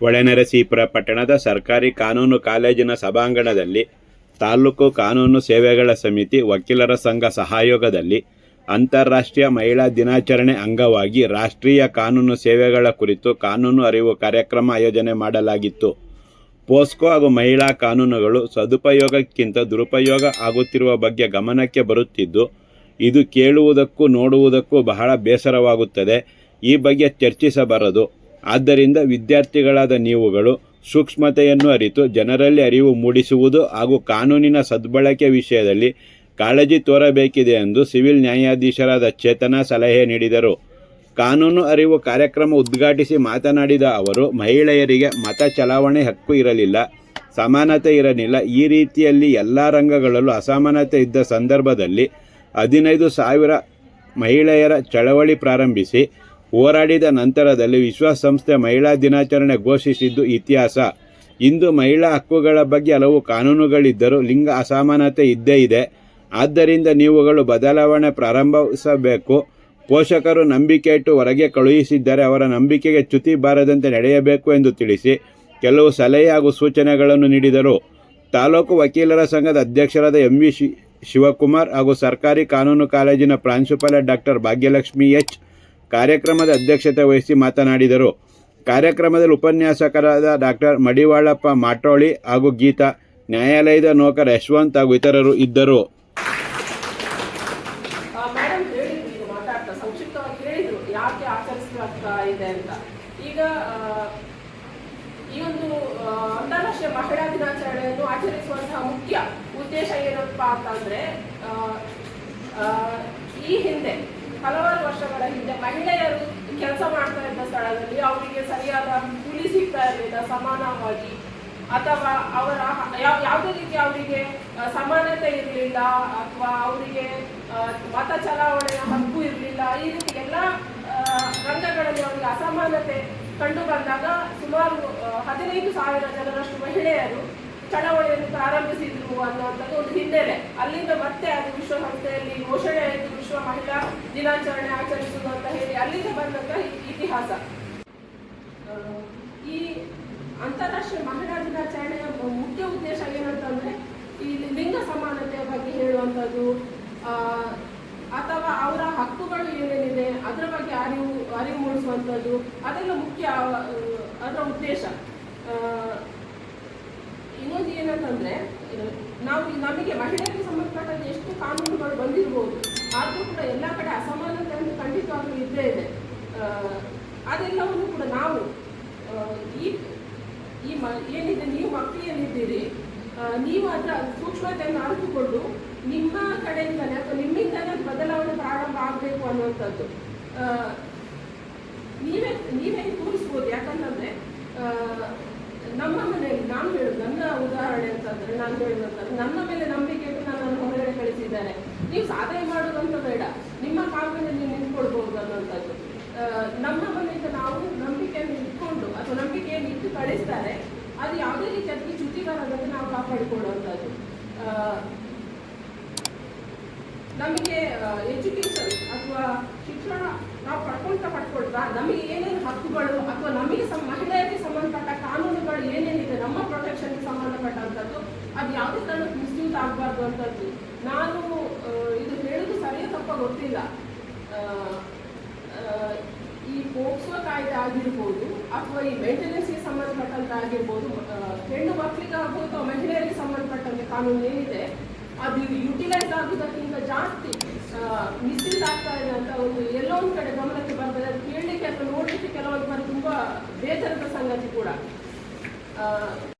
ಹೊಳೆನರಸೀಪುರ ಪಟ್ಟಣದ ಸರ್ಕಾರಿ ಕಾನೂನು ಕಾಲೇಜಿನ ಸಭಾಂಗಣದಲ್ಲಿ ತಾಲೂಕು ಕಾನೂನು ಸೇವೆಗಳ ಸಮಿತಿ ವಕೀಲರ ಸಂಘ ಸಹಯೋಗದಲ್ಲಿ ಅಂತಾರಾಷ್ಟ್ರೀಯ ಮಹಿಳಾ ದಿನಾಚರಣೆ ಅಂಗವಾಗಿ ರಾಷ್ಟ್ರೀಯ ಕಾನೂನು ಸೇವೆಗಳ ಕುರಿತು ಕಾನೂನು ಅರಿವು ಕಾರ್ಯಕ್ರಮ ಆಯೋಜನೆ ಮಾಡಲಾಗಿತ್ತು. ಪೋಸ್ಕೋ ಹಾಗೂ ಮಹಿಳಾ ಕಾನೂನುಗಳು ಸದುಪಯೋಗಕ್ಕಿಂತ ದುರುಪಯೋಗ ಆಗುತ್ತಿರುವ ಬಗ್ಗೆ ಗಮನಕ್ಕೆ ಬರುತ್ತಿದ್ದು, ಇದು ಕೇಳುವುದಕ್ಕೂ ನೋಡುವುದಕ್ಕೂ ಬಹಳ ಬೇಸರವಾಗುತ್ತದೆ. ಈ ಬಗ್ಗೆ ಚರ್ಚಿಸಬಾರದು. ಆದ್ದರಿಂದ ವಿದ್ಯಾರ್ಥಿಗಳಾದ ನೀವುಗಳು ಸೂಕ್ಷ್ಮತೆಯನ್ನು ಅರಿತು ಜನರಲ್ಲಿ ಅರಿವು ಮೂಡಿಸುವುದು ಹಾಗೂ ಕಾನೂನಿನ ಸದ್ಬಳಕೆ ವಿಷಯದಲ್ಲಿ ಕಾಳಜಿ ತೋರಬೇಕಿದೆ ಎಂದು ಸಿವಿಲ್ ನ್ಯಾಯಾಧೀಶರಾದ ಚೇತನ ಸಲಹೆ ನೀಡಿದರು. ಕಾನೂನು ಅರಿವು ಕಾರ್ಯಕ್ರಮ ಉದ್ಘಾಟಿಸಿ ಮಾತನಾಡಿದ ಅವರು, ಮಹಿಳೆಯರಿಗೆ ಮತ ಚಲಾವಣೆ ಹಕ್ಕು ಇರಲಿಲ್ಲ, ಸಮಾನತೆ ಇರಲಿಲ್ಲ. ಈ ರೀತಿಯಲ್ಲಿ ಎಲ್ಲ ರಂಗಗಳಲ್ಲೂ ಅಸಮಾನತೆ ಇದ್ದ ಸಂದರ್ಭದಲ್ಲಿ ಹದಿನೈದು ಸಾವಿರ ಮಹಿಳೆಯರ ಚಳವಳಿ ಪ್ರಾರಂಭಿಸಿ ಹೋರಾಡಿದ ನಂತರದಲ್ಲಿ ವಿಶ್ವಸಂಸ್ಥೆ ಮಹಿಳಾ ದಿನಾಚರಣೆ ಘೋಷಿಸಿದ್ದು ಇತಿಹಾಸ. ಇಂದು ಮಹಿಳಾ ಹಕ್ಕುಗಳ ಬಗ್ಗೆ ಹಲವು ಕಾನೂನುಗಳಿದ್ದರೂ ಲಿಂಗ ಅಸಮಾನತೆ ಇದ್ದೇ ಇದೆ. ಆದ್ದರಿಂದ ನೀವುಗಳು ಬದಲಾವಣೆ ಪ್ರಾರಂಭಿಸಬೇಕು. ಪೋಷಕರು ನಂಬಿಕೆ ಇಟ್ಟು ಹೊರಗೆ ಕಳುಹಿಸಿದ್ದರೆ ಅವರ ನಂಬಿಕೆಗೆ ಚ್ಯುತಿ ಬಾರದಂತೆ ನಡೆಯಬೇಕು ಎಂದು ತಿಳಿಸಿ ಕೆಲವು ಸಲಹೆ ಹಾಗೂ ಸೂಚನೆಗಳನ್ನು ನೀಡಿದರು. ತಾಲೂಕು ವಕೀಲರ ಸಂಘದ ಅಧ್ಯಕ್ಷರಾದ ಎಂ ವಿ ಶಿವಕುಮಾರ್ ಹಾಗೂ ಸರ್ಕಾರಿ ಕಾನೂನು ಕಾಲೇಜಿನ ಪ್ರಾಂಶುಪಾಲ ಡಾಕ್ಟರ್ ಭಾಗ್ಯಲಕ್ಷ್ಮಿ ಎಚ್ ಕಾರ್ಯಕ್ರಮದ ಅಧ್ಯಕ್ಷತೆ ವಹಿಸಿ ಮಾತನಾಡಿದರು. ಕಾರ್ಯಕ್ರಮದಲ್ಲಿ ಉಪನ್ಯಾಸಕರಾದ ಡಾಕ್ಟರ್ ಮಡಿವಾಳಪ್ಪ ಮಾಟೋಳಿ ಹಾಗೂ ಗೀತಾ, ನ್ಯಾಯಾಲಯದ ನೌಕರ ಯಶವಂತ್ ಹಾಗೂ ಇತರರು ಇದ್ದರು. ಈ ಹಿಂದೆ ಹಲವಾರು ವರ್ಷಗಳ ಹಿಂದೆ ಮಹಿಳೆಯರು ಕೆಲಸ ಮಾಡ್ತಾ ಇದ್ದ ಸ್ಥಳದಲ್ಲಿ ಅವರಿಗೆ ಸರಿಯಾದ ಕೂಲಿ ಸಿಗ್ತಾ ಇರಲಿಲ್ಲ, ಸಮಾನವಾಗಿ. ಅಥವಾ ಅವರ ಯಾವ, ಯಾವುದೇ ರೀತಿ ಅವರಿಗೆ ಸಮಾನತೆ ಇರಲಿಲ್ಲ, ಅಥವಾ ಅವರಿಗೆ ಮತ ಚಲಾವಣೆಯ ಹಕ್ಕು ಇರಲಿಲ್ಲ, ಈ ರೀತಿ ಎಲ್ಲ ರಂಗಗಳಲ್ಲಿ ಅವರಿಗೆ ಅಸಮಾನತೆ ಕಂಡು ಬಂದಾಗ ಸುಮಾರು ಹದಿನೈದು ಸಾವಿರ ಜನರಷ್ಟು ಮಹಿಳೆಯರು ಚಳವಳಿಯನ್ನು ಪ್ರಾರಂಭಿಸಿದ್ರು ಅನ್ನುವಂಥದ್ದು ಒಂದು ಹಿನ್ನೆಲೆ. ಅಲ್ಲಿಂದ ಮತ್ತೆ ಅದು ವಿಶ್ವಸಂಸ್ಥೆಯಲ್ಲಿ ಘೋಷಣೆ ಆಯಿತು, ವಿಶ್ವ ಮಹಿಳಾ ದಿನಾಚರಣೆ ಆಚರಿಸುವುದು ಅಂತ ಹೇಳಿ ಅಲ್ಲಿಂದ ಬಂದಂತಹ ಇತಿಹಾಸ. ಈ ಅಂತಾರಾಷ್ಟ್ರೀಯ ಮಹಿಳಾ ದಿನಾಚರಣೆಯ ಮುಖ್ಯ ಉದ್ದೇಶ ಏನಂತಂದ್ರೆ ಈ ಲಿಂಗ ಸಮಾನತೆಯ ಬಗ್ಗೆ ಹೇಳುವಂಥದ್ದು ಅಥವಾ ಅವರ ಹಕ್ಕುಗಳು ಏನೇನಿದೆ, ಅದರ ಬಗ್ಗೆ ಅರಿವು ಅರಿವು ಮೂಡಿಸುವಂಥದ್ದು, ಅದೆಲ್ಲ ಮುಖ್ಯ ಅದರ ಉದ್ದೇಶ. ಇನ್ನೊಂದು ಏನಂತಂದ್ರೆ ನಾವು ನಮಗೆ ಮಹಿಳೆಯರಿಗೆ ಸಂಬಂಧಪಟ್ಟಂತೆ ಎಷ್ಟು ಕಾನೂನುಗಳು ಬಂದಿರಬಹುದು ಆದರೂ ಕೂಡ ಎಲ್ಲ ಕಡೆ ಅಸಮಾನತೆ ಅಂತ ಖಂಡಿತವಾಗ್ಲೂ ಇದ್ದೇ ಇದೆ. ಅದೆಲ್ಲವನ್ನು ಕೂಡ ನಾವು ಈ ಈ ಮ ಏನಿದೆ ನೀವು ಮಕ್ಕಳು ಏನಿದ್ದೀರಿ ಆ, ನೀವು ಅದರ ಸೂಕ್ಷ್ಮತೆಯನ್ನು ಅರಿತುಕೊಂಡು ನಿಮ್ಮ ಕಡೆಯಿಂದಲೇ ಅಥವಾ ನಿಮ್ಮಿಂದಲೇ ಬದಲಾವಣೆ ಪ್ರಾರಂಭ ಆಗಬೇಕು ಅನ್ನುವಂಥದ್ದು. ನೀವೇ ನೀವೇ ನಮ್ಮ ಮನೆಯಲ್ಲಿ ನಾನು ಹೇಳುದು, ನನ್ನ ಉದಾಹರಣೆ ಅಂತಂದ್ರೆ ನಾನು ಹೇಳುವಂತಂದ್ರೆ ನನ್ನ ಮೇಲೆ ನಂಬಿಕೆ ಇಟ್ಟು ನನ್ನನ್ನು ಹೊರಗಡೆ ಕಳಿಸಿದ್ದಾರೆ. ನೀವು ಸಾಧನೆ ಮಾಡೋದಂತ ಬೇಡ. ನಿಮ್ಮ ಕಾಲದಲ್ಲಿ ನೀವು ನಿಂತ್ಕೊಳ್ಬಹುದು ಅನ್ನುವಂಥದ್ದು. ನಮ್ಮ ಮನೆಯಿಂದ ನಾವು ನಂಬಿಕೆಯನ್ನು ಇಟ್ಕೊಂಡು ಅಥವಾ ನಂಬಿಕೆಯನ್ನು ಇಟ್ಟು ಕಳಿಸ್ತಾರೆ. ಅದು ಯಾವುದೇ ರೀತಿ ಅದಕ್ಕೆ ಚ್ಯುತಿ ಬರೋದನ್ನು ನಾವು ಕಾಪಾಡಿಕೊಳ್ಳುವಂಥದ್ದು. ನಮಗೆ ಎಜುಕೇಶನ್ ಅಥವಾ ಶಿಕ್ಷಣ ನಾವು ಪಡ್ಕೊಳ್ತಾ ಪಡ್ಕೊಳ್ತಾ ನಮಗೆ ಏನೇನು ಹಕ್ಕುಗಳು ಅಥವಾ ನಮಗೆ ಮಹಿಳೆಯರಿಗೆ ಸಂಬಂಧಪಟ್ಟ ಕಾನೂನುಗಳು ಏನೇನಿದೆ ನಮ್ಮ ಪ್ರೊಟೆಕ್ಷನ್ಗೆ ಸಂಬಂಧಪಟ್ಟಂಥದ್ದು ಅದು ಯಾವುದೇ ಕಾರಣಕ್ಕೆ ಮಿಸ್ಯೂಸ್ ನಾನು ಇದು ಹೇಳೋದು ಸರಿಯ ತಪ್ಪ ಗೊತ್ತಿಲ್ಲ. ಈ ಪೋಕ್ಸೋ ಕಾಯ್ದೆ ಆಗಿರ್ಬೋದು ಅಥವಾ ಈ ಮೇಂಟೆನೆನ್ಸ್ಗೆ ಸಂಬಂಧಪಟ್ಟಂತ ಆಗಿರ್ಬೋದು ಹೆಣ್ಣು ಮಕ್ಕಳಿಗೆ ಆಗ್ಬೋದು ಅಥವಾ ಮಹಿಳೆಯರಿಗೆ ಸಂಬಂಧಪಟ್ಟಂತೆ ಕಾನೂನು ಏನಿದೆ, ಅದು ಯುಟಿಲೈಸ್ ಆಗುವುದಕ್ಕಿಂತ ಜಾಸ್ತಿ ಮಿಸ್ಯೂಸ್ ಆಗ್ತಾ ಇದೆ ಅಂತ ಒಂದು ಎಲ್ಲೋ ಒಂದು ಕಡೆ ಗಮನಕ್ಕೆ ಬರ್ತದೆ ಅದು ಕೇಳಲಿಕ್ಕೆ ಅಥವಾ ನೋಡಲಿಕ್ಕೆ ಕೆಲವೊಂದು ಬಾರಿ ತುಂಬ ಬೇಸರದ ಸಂಗತಿ ಕೂಡ.